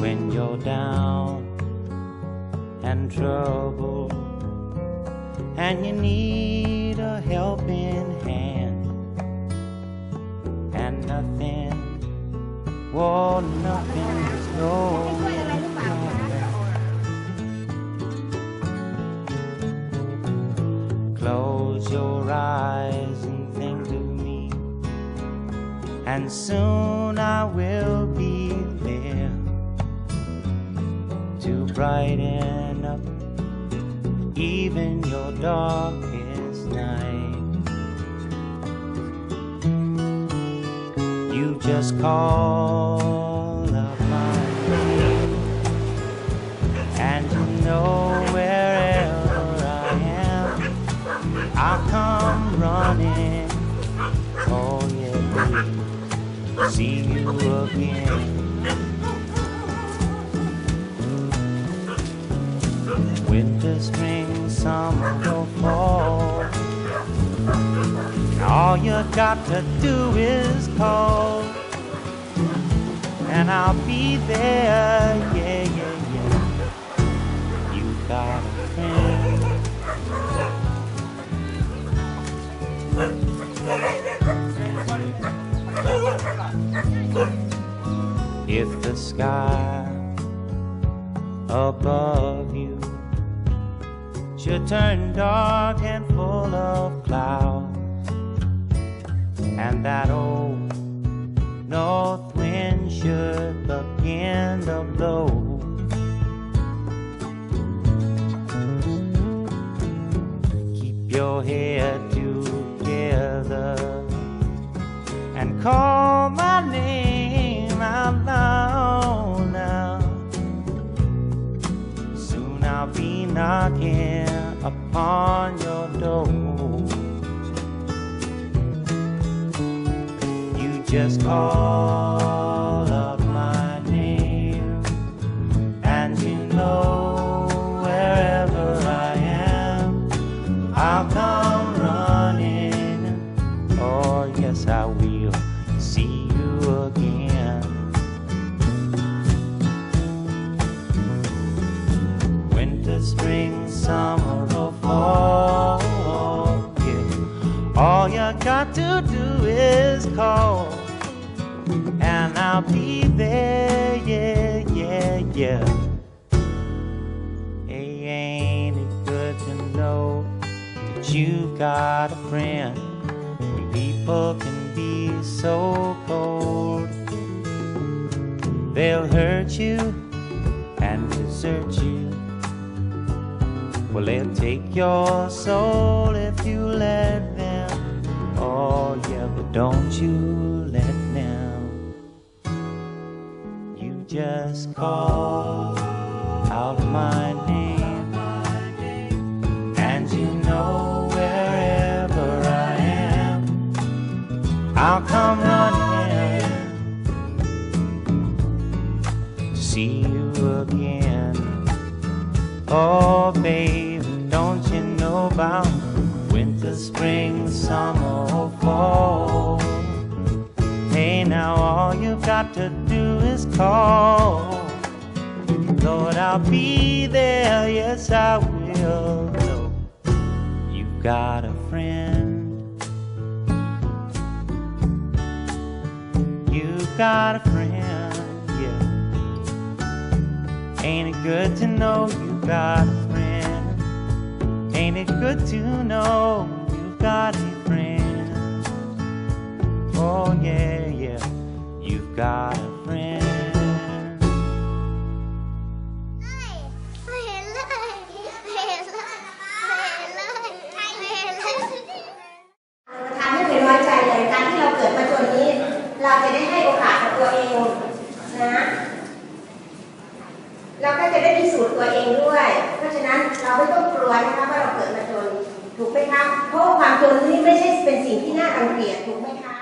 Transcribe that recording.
when you're down and troubled and you need a helping hand and nothing, well, nothing is going Close your eyes and think of me, and soon I will be brighten up even your darkest night. You just call up my name, and you know wherever I am, I'll come running. Oh yeah, see you again. Winter, spring, summer, or fall. All you got to do is call, and I'll be there. Yeah, yeah, yeah. You got a friend. If the sky above you should turn dark and full of clouds, and that old north wind should begin to blow. Keep your head together and call my name out loud now. Soon I'll be knocking upon your door. You just call out my name, and you know wherever I am, I'll come running. Oh, yes, I will see you again. winter, spring, summer, Yeah. All you got to do is call, and I'll be there. Yeah, yeah, yeah. Hey, ain't it good to know that you got a friend? People can be so cold, they'll hurt you and desert you. Well, they'll take your soul if you let them. Oh, yeah, but don't you let them. You just call out my name, and you know wherever I am, I'll come running to see you again. Oh, baby, don't you know about winter, spring, summer, or fall? Hey, now all you've got to do is call. Lord, I'll be there, yes, I will. Know you've got a friend. You've got a friend, yeah. Ain't it good to know you've got a friend. Ain't it good to know you've got a friend? Oh, yeah, yeah, you've got a friend. เราจะได้ให้ เราก็จะได้พิสูจน์ตัวเองด้วย เพราะฉะนั้นเราไม่ต้องกลัวนะคะว่าเราเกิดมาจนถูกไหมคะเพราะความจนนี่ไม่ใช่เป็นสิ่งที่น่ารังเกียจถูกไหมคะ